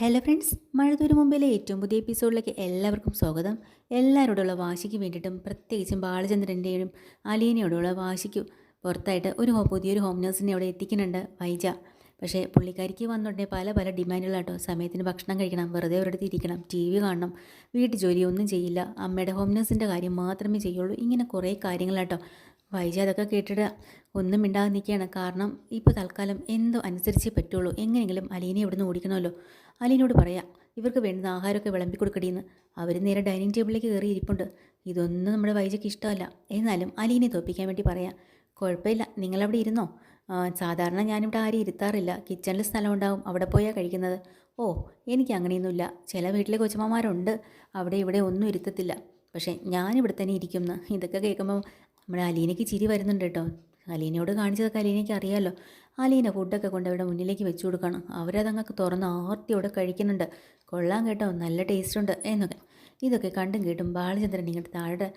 Hello friends മഴതൂര് മുമ്പിലെ ഏറ്റവും പുതിയ എപ്പിസോഡിലേക്ക് എല്ലാവർക്കും സ്വാഗതം. എല്ലാവരോടുള്ള വാശിക്ക് വേണ്ടിയിട്ടും പ്രത്യേകിച്ചും ബാലചന്ദ്രന്റെയും അലീനയോടുള്ള വാശിക്ക് പുറത്തായിട്ട് ഒരു പുതിയൊരു ഹോം നേഴ്സിനെ അവിടെ എത്തിക്കുന്നുണ്ട് വൈജ. പക്ഷേ പുള്ളിക്കാരിക്ക് വന്നിട്ടുണ്ടെ പല പല ഡിമാൻഡുകളാട്ടോ സമയത്തിന് ഭക്ഷണം കഴിക്കണം വെറുതെ ഒരിടത്ത് ഇരിക്കണം ടി വി കാണണം വീട്ടു ജോലിയൊന്നും ചെയ്യില്ല. അമ്മയുടെ ഹോം നേഴ്സിന്റെ കാര്യം മാത്രമേ ചെയ്യുള്ളൂ. ഇങ്ങനെ കുറേ കാര്യങ്ങളാട്ടോ വൈജ അതൊക്കെ കേട്ടിട്ട് ഒന്നും മിണ്ടാതെ നിൽക്കുകയാണ്. കാരണം ഇപ്പോൾ തൽക്കാലം എന്തോ അനുസരിച്ചേ പറ്റുള്ളൂ. എങ്ങനെയെങ്കിലും അലീനെ ഇവിടുന്ന് ഓടിക്കണമല്ലോ. അലീനോട് പറയാം ഇവർക്ക് വേണ്ടുന്ന ആഹാരമൊക്കെ വിളമ്പി കൊടുക്കടിയെന്ന് അവർ നേരെ ഡൈനിങ് ടേബിളിലേക്ക് കയറി ഇരിപ്പുണ്ട്. ഇതൊന്നും നമ്മുടെ വൈജയ്ക്ക് ഇഷ്ടമല്ല. എന്നാലും അലീനെ തോപ്പിക്കാൻ വേണ്ടി പറയാം കുഴപ്പമില്ല. നിങ്ങളവിടെ ഇരുന്നോ? സാധാരണ ഞാനിവിടെ ആരും ഇരുത്താറില്ല. കിച്ചണിൽ സ്ഥലം ഉണ്ടാവും അവിടെ പോയാൽ കഴിക്കുന്നത്. ഓ എനിക്ക് അങ്ങനെയൊന്നുമില്ല. ചില വീട്ടിലെ കൊച്ചമ്മമാരുണ്ട്. അവിടെ ഇവിടെ ഒന്നും ഇരുത്തത്തില്ല. പക്ഷേ ഞാനിവിടെ തന്നെ ഇരിക്കുന്നു ഇതൊക്കെ കേൾക്കുമ്പോൾ നമ്മുടെ അലീനയ്ക്ക് ചിരി വരുന്നുണ്ട് കേട്ടോ. അലീനയോട് കാണിച്ചതൊക്കെ അലീനയ്ക്ക് അറിയാമല്ലോ അലീന ഫുഡൊക്കെ കൊണ്ട് അവിടെ മുന്നിലേക്ക് വെച്ചു കൊടുക്കണം. അവരതങ്ങക്ക് തുറന്ന് ആർത്തി അവിടെ കഴിക്കുന്നുണ്ട്. കൊള്ളാം കേട്ടോ നല്ല ടേസ്റ്റ് ഉണ്ട് എന്നൊക്കെ. ഇതൊക്കെ കണ്ടും കേട്ടും ബാലചന്ദ്രൻ ഇങ്ങോട്ട് താഴെ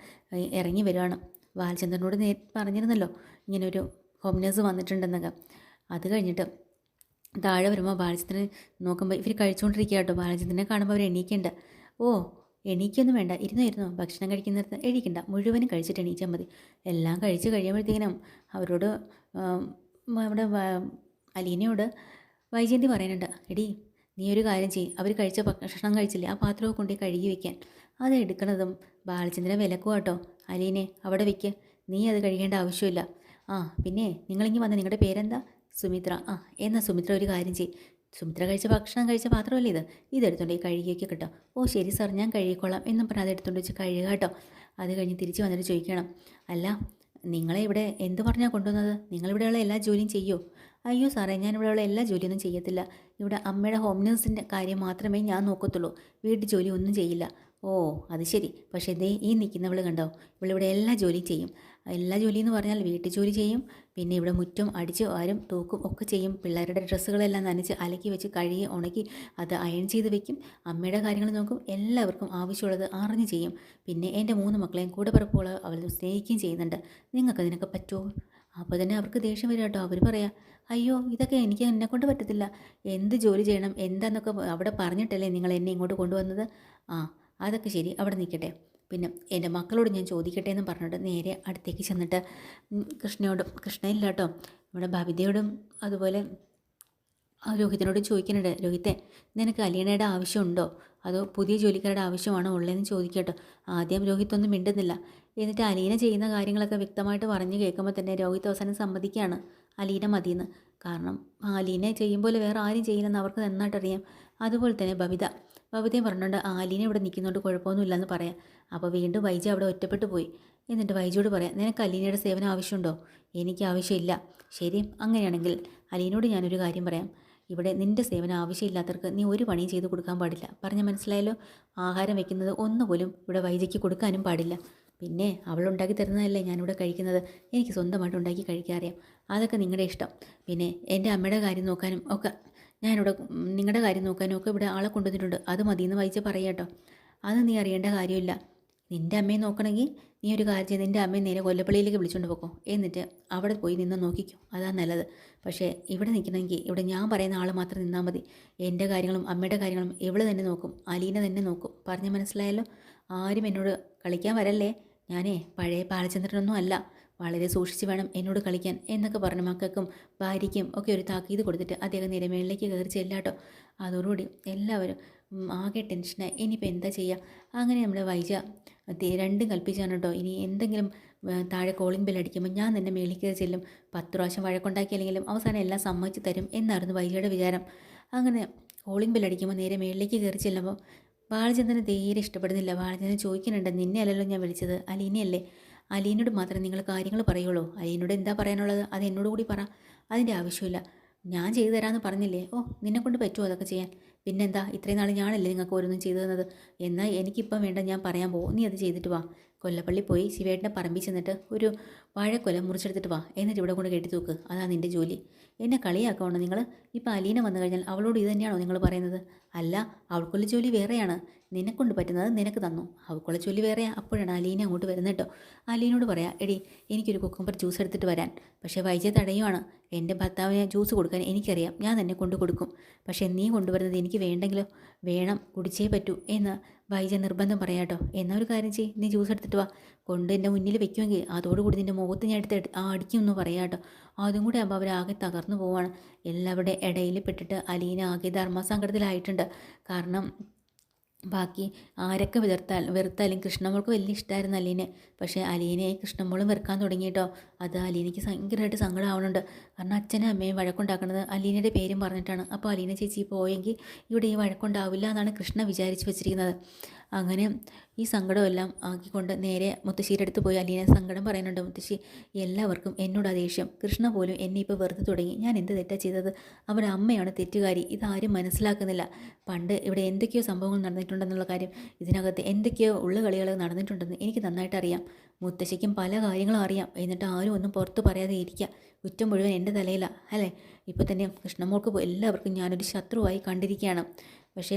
ഇറങ്ങി വരുവാണ്. ബാലചന്ദ്രനോട് നേ പറഞ്ഞിരുന്നല്ലോ ഇങ്ങനൊരു ഒരു ഹോം നേഴ്സ് വന്നിട്ടുണ്ടെന്നൊക്കെ. അത് കഴിഞ്ഞിട്ട് താഴെ വരുമ്പോൾ ബാലചന്ദ്രൻ നോക്കുമ്പോൾ ഇവർ കഴിച്ചുകൊണ്ടിരിക്കുക കേട്ടോ. ബാലചന്ദ്രനെ കാണുമ്പോൾ അവർ എണീക്കേണ്ട. ഓ എണീക്കൊന്നും വേണ്ട. ഇരുന്നോ ഇരുന്നോ. ഭക്ഷണം കഴിക്കുന്നിടത്ത് എണീക്കണ്ട. മുഴുവനും കഴിച്ചിട്ട് എണീച്ചാൽ മതി. എല്ലാം കഴിച്ച് കഴിയുമ്പോഴത്തേക്കിനും അവരോട് അവിടെ അലീനയോട് വൈജയന്തി പറയുന്നുണ്ട് എടി നീ ഒരു കാര്യം ചെയ്യ്. അവർ കഴിച്ച ഭക്ഷണം കഴിച്ചില്ലേ? ആ പാത്രമൊക്കെ കൊണ്ടുപോയി കഴുകി വെക്കാൻ. അത് എടുക്കണതും ബാലചന്ദ്രൻ വിലക്കുക കേട്ടോ അലീനെ അവിടെ വെക്ക്. നീ അത് കഴിക്കേണ്ട ആവശ്യമില്ല. ആ പിന്നെ നിങ്ങളിങ്ങി വന്ന നിങ്ങളുടെ പേരെന്താ? സുമിത്ര. ആ എന്നാൽ സുമിത്ര ഒരു കാര്യം ചെയ്യ്. സുമിത്ര കഴിച്ച ഭക്ഷണം കഴിച്ച പാത്രമല്ലേ ഇത്? ഇതെടുത്തോണ്ട് ഈ കഴുകിയൊക്കെ കേട്ടോ ഓ ശരി സാർ ഞാൻ കഴുകിക്കോളാം എന്നും പറഞ്ഞാൽ അതെടുത്തോണ്ട് വെച്ച് കഴുകുക കേട്ടോ അത് കഴിഞ്ഞ് തിരിച്ച് വന്നിട്ട് ചോദിക്കണം. അല്ല നിങ്ങളെ ഇവിടെ എന്ത് പറഞ്ഞാൽ കൊണ്ടുവന്നത്? നിങ്ങളിവിടെയുള്ള എല്ലാ ജോലിയും ചെയ്യോ? അയ്യോ സാറേ ഞാൻ ഇവിടെയുള്ള എല്ലാ ജോലിയൊന്നും ചെയ്യത്തില്ല. ഇവിടെ അമ്മയുടെ ഹോം നേഴ്സിന്റെ കാര്യം മാത്രമേ ഞാൻ നോക്കത്തുള്ളൂ. വീട്ടു ജോലി ഒന്നും ചെയ്യില്ല. ഓ അത് ശരി. പക്ഷേ ദേ ഈ നിൽക്കുന്നവൾ കണ്ടോ? ഇവളിവിടെ എല്ലാ ജോലിയും ചെയ്യും. എല്ലാ ജോലിയെന്ന് എന്ന് പറഞ്ഞാൽ വീട്ടു ജോലി ചെയ്യും. പിന്നെ ഇവിടെ മുറ്റും അടിച്ച് ആരും തൂക്കും ഒക്കെ ചെയ്യും. പിള്ളേരുടെ ഡ്രസ്സുകളെല്ലാം നനച്ച് അലക്കി വെച്ച് കഴുകി ഉണക്കി അത് അയൺ ചെയ്ത് വെക്കും. അമ്മയുടെ കാര്യങ്ങൾ നോക്കും. എല്ലാവർക്കും ആവശ്യമുള്ളത് അറിഞ്ഞ് ചെയ്യും. പിന്നെ എന്റെ മൂന്ന് മക്കളെയും കൂടെ പിറപ്പുകൾ അവൾ സ്നേഹിക്കുകയും ചെയ്യുന്നുണ്ട്. നിങ്ങൾക്ക് അതിനൊക്കെ പറ്റുമോ? അപ്പോൾ തന്നെ അവർക്ക് ദേഷ്യം വരും കേട്ടോ. അവർ പറയാം അയ്യോ ഇതൊക്കെ എനിക്ക് എന്നെ കൊണ്ട് പറ്റത്തില്ല. എന്ത് ജോലി ചെയ്യണം? എന്താന്നൊക്കെ അവിടെ പറഞ്ഞിട്ടല്ലേ നിങ്ങൾ എന്നെ ഇങ്ങോട്ട് കൊണ്ടുവന്നത്? ആ അതൊക്കെ ശരി അവിടെ നിൽക്കട്ടെ. പിന്നെ എന്റെ മക്കളോട് ഞാൻ ചോദിക്കട്ടെ എന്ന് പറഞ്ഞിട്ട് നേരെ അടുത്തേക്ക് ചെന്നിട്ട് കൃഷ്ണയോടും കൃഷ്ണയില്ല കേട്ടോ നമ്മുടെ ഭവിതയോടും അതുപോലെ രോഹിത്തിനോട് ചോദിക്കുന്നുണ്ട്. രോഹിത്തെ നിനക്ക് അലീനയുടെ ആവശ്യമുണ്ടോ? അതോ പുതിയ ജോലിക്കാരുടെ ആവശ്യമാണോ ഉള്ളതെന്ന് ചോദിക്കട്ടോ. ആദ്യം രോഹിത് ഒന്നും മിണ്ടുന്നില്ല. എന്നിട്ട് അലീന ചെയ്യുന്ന കാര്യങ്ങളൊക്കെ വ്യക്തമായിട്ട് പറഞ്ഞു കേൾക്കുമ്പോൾ തന്നെ രോഹിത് അവസാനം സമ്മതിക്കുകയാണ്. അലീന മതിയെന്ന്. കാരണം അലീന ചെയ്യുമ്പോൾ വേറെ ആരും ചെയ്യില്ലെന്ന് അവർക്ക് നന്നായിട്ടറിയാം. അതുപോലെ തന്നെ ബബിത. ബബിതയും പറഞ്ഞുകൊണ്ട് ആലീനെ ഇവിടെ നിൽക്കുന്നതുകൊണ്ട് കുഴപ്പമൊന്നുമില്ലെന്ന് പറയാം. അപ്പോൾ വീണ്ടും വൈജു അവിടെ ഒറ്റപ്പെട്ടു പോയി. എന്നിട്ട് വൈജുവോട് പറയാം നിനക്ക് അലീനയുടെ സേവനം ആവശ്യമുണ്ടോ? എനിക്ക് ആവശ്യമില്ല. ശരി അങ്ങനെയാണെങ്കിൽ അലീനോട് ഞാനൊരു കാര്യം പറയാം. ഇവിടെ നിന്റെ സേവനം ആവശ്യമില്ലാത്തവർക്ക് നീ ഒരു പണിയും ചെയ്ത് കൊടുക്കാൻ പാടില്ല. പറഞ്ഞ മനസ്സിലായല്ലോ? ആഹാരം വെക്കുന്നത് ഒന്നുപോലും ഇവിടെ വൈജയ്ക്ക് കൊടുക്കാനും പാടില്ല. പിന്നെ അവൾ ഉണ്ടാക്കി തരുന്നതല്ലേ ഞാനിവിടെ കഴിക്കുന്നത്. എനിക്ക് സ്വന്തമായിട്ട് ഉണ്ടാക്കി കഴിക്കാൻ അറിയാം അതൊക്കെ നിങ്ങളുടെ ഇഷ്ടം. പിന്നെ എന്റെ അമ്മയുടെ കാര്യം നോക്കാനും ഒക്കെ ഞാനിവിടെ നിങ്ങളുടെ കാര്യം നോക്കാനും ഒക്കെ ഇവിടെ ആളെ കൊണ്ടുവന്നിട്ടുണ്ട്. അത് മതിയെന്ന് പറയാം പറയാട്ടോ അത് നീ അറിയേണ്ട കാര്യമില്ല. നിന്റെ അമ്മയെ നോക്കണമെങ്കിൽ നീ ഒരു കാര്യം ചെയ്ത് നിന്റെ അമ്മയെ നേരെ കൊല്ലപ്പള്ളിയിലേക്ക് വിളിച്ചുകൊണ്ട് പോക്കോ. എന്നിട്ട് അവിടെ പോയി നിന്ന് നോക്കിക്കോ. അതാണ് നല്ലത്. പക്ഷേ ഇവിടെ നിൽക്കണമെങ്കിൽ ഇവിടെ ഞാൻ പറയുന്ന ആൾ മാത്രം നിന്നാൽ മതി. എന്റെ കാര്യങ്ങളും അമ്മയുടെ കാര്യങ്ങളും ഇവൾ തന്നെ നോക്കും. അലീന തന്നെ നോക്കും. പറഞ്ഞ് മനസ്സിലായല്ലോ? ആരും എന്നോട് കളിക്കാൻ വരല്ലേ? ഞാനേ പഴയ ബാലചന്ദ്രനൊന്നും അല്ല. വളരെ സൂക്ഷിച്ച് വേണം എന്നോട് കളിക്കാൻ എന്നൊക്കെ പറഞ്ഞ് മക്കൾക്കും ഭാര്യയ്ക്കും ഒക്കെ ഒരു താക്കീത് കൊടുത്തിട്ട് അദ്ദേഹം നിരമേളിലേക്ക് കയറി ചെല്ലാട്ടോ അതോടുകൂടി എല്ലാവരും ആകെ ടെൻഷനായി ഇനിയിപ്പോൾ എന്താ ചെയ്യുക അങ്ങനെ നമ്മുടെ വൈജ രണ്ടും കൽപ്പിച്ചാണ് കേട്ടോ ഇനി എന്തെങ്കിലും താഴെ കോളിംഗ് ബെൽ അടിക്കുമ്പോൾ ഞാൻ തന്നെ മേളിൽ കയറി ചെല്ലും. പത്ത് പ്രാവശ്യം വഴക്കുണ്ടാക്കിയില്ലെങ്കിലും അവസാനം എല്ലാം സമ്മതിച്ച് തരും എന്നായിരുന്നു വൈജയുടെ വിചാരം. അങ്ങനെ കോളിംഗ് ബെൽ അടിക്കുമ്പോൾ നേരെ മേളിലേക്ക് കയറി ചെല്ലുമ്പോൾ ബാലചന്ദ്രന് തീരെ ഇഷ്ടപ്പെടുന്നില്ല. ബാലചന്ദ്രൻ ചോദിക്കുന്നുണ്ട് നിന്നെ അല്ലല്ലോ ഞാൻ വിളിച്ചത്? അലീനയല്ലേ അലീനോട് മാത്രം നിങ്ങൾ കാര്യങ്ങൾ പറയുള്ളൂ. അലീനോട് എന്താ പറയാനുള്ളത്? അത് എന്നോട് കൂടി പറ. അതിന്റെ ആവശ്യമില്ല. ഞാൻ ചെയ്തു തരാമെന്ന് പറഞ്ഞില്ലേ? ഓ നിന്നെ കൊണ്ട് പറ്റുമോ അതൊക്കെ ചെയ്യാൻ? പിന്നെന്താ? ഇത്രയും നാൾ ഞാനല്ലേ നിങ്ങൾക്ക് ഓരോന്നും ചെയ്തു തന്നത്? എന്നാൽ എനിക്കിപ്പം വേണ്ട ഞാൻ പറയാൻ പോകും നീ അത് ചെയ്തിട്ട് വാ. കൊല്ലപ്പള്ളി പോയി ശിവേട്ടനെ പറമ്പിൽ ചെന്നിട്ട് ഒരു വാഴക്കൊല മുറിച്ചെടുത്തിട്ട് വാ. എന്നിട്ട് ഇവിടെ കൊണ്ട് കെട്ടി തൂക്ക്. അതാ നിന്റെ ജോലി. എന്നെ കളിയാക്കണോ നിങ്ങൾ ഇപ്പോൾ അലീന വന്നു കഴിഞ്ഞാൽ അവളോട് ഇത് തന്നെയാണോ നിങ്ങൾ പറയുന്നത്? അല്ല അവൾക്കുള്ള ജോലി വേറെയാണ്. നിനക്കൊണ്ട് പറ്റുന്നത് നിനക്ക് തന്നു. അവൾക്കുള്ള ജോലി വേറെയാണ് അപ്പോഴാണ് അലീന അങ്ങോട്ട് വരുന്നത് കേട്ടോ. അലീനോട് പറയാം എടി എനിക്കൊരു കുക്കുംബർ ജ്യൂസ് എടുത്തിട്ട് വരാൻ. പക്ഷേ വൈജ തടയുവാണ്. എന്റെ ഭർത്താവിന് ജ്യൂസ് കൊടുക്കാൻ എനിക്കറിയാം. ഞാൻ തന്നെ കൊണ്ടു കൊടുക്കും. പക്ഷേ നീ കൊണ്ടുവരുന്നത് എനിക്ക് വേണ്ടെങ്കിലോ? വേണം കുടിച്ചേ പറ്റൂ എന്ന് വൈജ നിർബന്ധം പറയാട്ടോ എന്നാ ഒരു കാര്യം ചെയ്യ്. നീ ജ്യൂസ് എടുത്തിട്ട് വാ. കൊണ്ട് എന്റെ മുന്നിൽ വെക്കുമെങ്കിൽ അതോടുകൂടി നിന്റെ മുഖത്ത് ഞാൻ എടുത്ത് ആ അടിക്കുമെന്ന് പറയാട്ടോ അതും കൂടി ആകുമ്പോൾ അവരാകെ തകർന്നു പോവാണ്. എല്ലാവരുടെ ഇടയിൽ പെട്ടിട്ട് അലീന ആകെ ധർമ്മസങ്കടത്തിലായിട്ടുണ്ട്. കാരണം ബാക്കി ആരൊക്കെ വെറുത്താൽ വെറുത്താലും കൃഷ്ണമോൾക്ക് വലിയ ഇഷ്ടമായിരുന്നു അലീനെ. പക്ഷേ അലീനെ കൃഷ്ണമോളും വെറുക്കാൻ തുടങ്ങിയിട്ടോ? അത് അലീനയ്ക്ക് ഭയങ്കരമായിട്ട് സങ്കടമാവുന്നുണ്ട് കാരണം അച്ഛനും അമ്മയും വഴക്കുണ്ടാക്കുന്നത് അലീനയുടെ പേരും പറഞ്ഞിട്ടാണ്. അപ്പോൾ അലീന ചേച്ചി പോയെങ്കിൽ ഇവിടെ ഈ വഴക്കുണ്ടാവില്ല എന്നാണ് കൃഷ്ണ വിചാരിച്ച് വെച്ചിരിക്കുന്നത്. അങ്ങനെ ഈ സങ്കടമെല്ലാം ആക്കിക്കൊണ്ട് നേരെ മുത്തശ്ശിയുടെ അടുത്ത് പോയി. അലീന സങ്കടം പറയുന്നുണ്ട് മുത്തശ്ശി എല്ലാവർക്കും എന്നോട് ദേഷ്യം കൃഷ്ണ പോലും എന്നെ ഇപ്പോൾ വെറുതെ തുടങ്ങി. ഞാൻ എന്ത് തെറ്റാ ചെയ്തത്? അവരുടെ അമ്മയാണ് തെറ്റുകാരി. ഇതാരും മനസ്സിലാക്കുന്നില്ല. പണ്ട് ഇവിടെ എന്തൊക്കെയോ സംഭവങ്ങൾ നടന്നിട്ടുണ്ടെന്നുള്ള കാര്യം. ഇതിനകത്ത് എന്തൊക്കെയോ ഉള്ള കളികൾ നടന്നിട്ടുണ്ടെന്ന് എനിക്ക് നന്നായിട്ട് അറിയാം. മുത്തശ്ശിക്കും പല കാര്യങ്ങളും അറിയാം. എന്നിട്ട് ആരും ഒന്നും പുറത്ത് പറയാതെ ഇരിക്കുക കുറ്റം മുഴുവൻ എന്റെ തലയിലാണ് അല്ലേ? ഇപ്പോൾ തന്നെ കൃഷ്ണമോൾക്ക് എല്ലാവർക്കും ഞാനൊരു ശത്രുവായി കണ്ടിരിക്കുകയാണ്. പക്ഷേ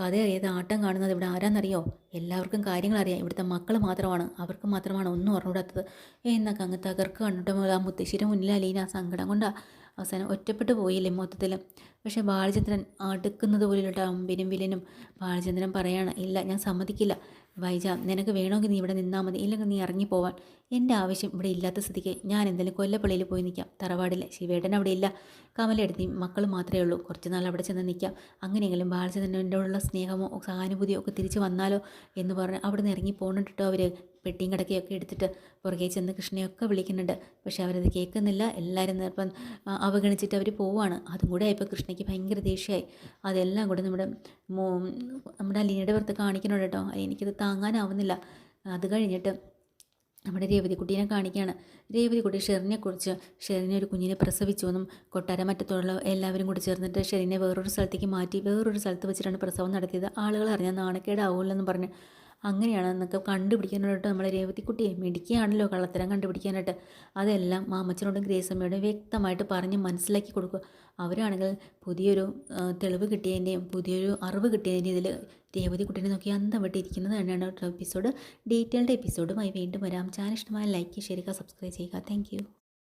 കഥ ഏത് ആട്ടം കാണുന്നത് ഇവിടെ ആരാന്നറിയോ? എല്ലാവർക്കും കാര്യങ്ങൾ അറിയാം. ഇവിടുത്തെ മക്കൾ മാത്രമാണ്. അവർക്ക് മാത്രമാണ് ഒന്നും അറിഞ്ഞൂടാത്തത് എന്നൊക്കെ അങ്ങ് തകർക്ക് കണ്ടിട്ട് ആ മുത്തശ്ശിയുടെ മുന്നിൽ അലീന സങ്കടം കൊണ്ടാണ് അവസാനം ഒറ്റപ്പെട്ടു പോയില്ലേ മൊത്തത്തിൽ. പക്ഷേ ബാലചന്ദ്രൻ അടുക്കുന്നത് പോലുള്ള അമ്പിനും വിലനും ബാലചന്ദ്രൻ പറയാണ് ഇല്ല ഞാൻ സമ്മതിക്കില്ല. വൈജ നിനക്ക് വേണമെങ്കിൽ നീ ഇവിടെ നിന്നാൽ മതി. ഇല്ലെങ്കിൽ നീ ഇറങ്ങി പോവാൻ. എന്റെ ആവശ്യം ഇവിടെ ഇല്ലാത്ത സ്ഥിതിക്ക് ഞാൻ എന്തെങ്കിലും കൊല്ലപ്പള്ളിയിൽ പോയി നിൽക്കാം. തറവാടില്ല. ശിവേടൻ അവിടെ ഇല്ല. കമലെടുത്തി മക്കൾ മാത്രമേ ഉള്ളൂ. കുറച്ച് നാൾ അവിടെ ചെന്ന് നിൽക്കാം. അങ്ങനെയെങ്കിലും ബാലചന്ദ്രനോടുള്ള സ്നേഹമോ സഹാനുഭൂതിയോ ഒക്കെ തിരിച്ച് വന്നാലോ? എന്ന് പറഞ്ഞ് അവിടെ നിന്ന് ഇറങ്ങി പോകുന്നുണ്ടോ അവർ പെട്ടിയും കടക്കുകയൊക്കെ എടുത്തിട്ട് പുറകെ ചെന്ന് കൃഷ്ണയൊക്കെ വിളിക്കുന്നുണ്ട്. പക്ഷെ അവരത് കേൾക്കുന്നില്ല. എല്ലാവരും ഇപ്പം അവഗണിച്ചിട്ട് അവർ പോവാണ്. അതും കൂടെ ആയപ്പോൾ കൃഷ്ണയ്ക്ക് ഭയങ്കര ദേഷ്യമായി. അതെല്ലാം കൂടെ നമ്മുടെ മോ നമ്മുടെ അലീനയുടെ പുറത്ത് കാണിക്കണോ കേട്ടോ. എനിക്കത് താങ്ങാനാവുന്നില്ല. അത് കഴിഞ്ഞിട്ട് നമ്മുടെ രേവതിക്കുട്ടീനെ കാണിക്കുകയാണ്. രേവതിക്കുട്ടി ഷെറിനെക്കുറിച്ച് ഷെറിനെ ഒരു കുഞ്ഞിനെ പ്രസവിച്ചു എന്നും കൊട്ടാരമറ്റത്തുള്ള എല്ലാവരും കൂടി ചേർന്നിട്ട് ഷെറിനെ വേറൊരു സ്ഥലത്തേക്ക് മാറ്റി വേറൊരു സ്ഥലത്ത് വെച്ചിട്ടാണ് പ്രസവം നടത്തിയത്. ആളുകൾ അറിഞ്ഞാൽ നാണക്കേടാവില്ലെന്ന് പറഞ്ഞ് അങ്ങനെയാണ് എന്നൊക്കെ കണ്ടുപിടിക്കാനായിട്ട് നമ്മളെ രേവതിക്കുട്ടിയെ മിടിക്കുകയാണല്ലോ കള്ളത്തരം കണ്ടുപിടിക്കാനായിട്ട്. അതെല്ലാം മാമച്ചനോടും ഗ്രേസമ്മയോടും വ്യക്തമായിട്ട് പറഞ്ഞ് മനസ്സിലാക്കി കൊടുക്കുക. അവരാണെങ്കിൽ പുതിയൊരു തെളിവ് കിട്ടിയതിന്റെയും പുതിയൊരു അറിവ് കിട്ടിയതിന്റെ ഇതിൽ രേവതിക്കുട്ടീനെ നോക്കി അന്തം വിട്ടിരിക്കുന്നത് തന്നെയാണ് എപ്പിസോഡ് ഡീറ്റെയിൽഡ് എപ്പിസോഡുമായി വീണ്ടും വരാം. ചാനൽ ഇഷ്ടമായ ലൈക്ക് ചെയ്യുക സബ്സ്ക്രൈബ് ചെയ്യുക. താങ്ക്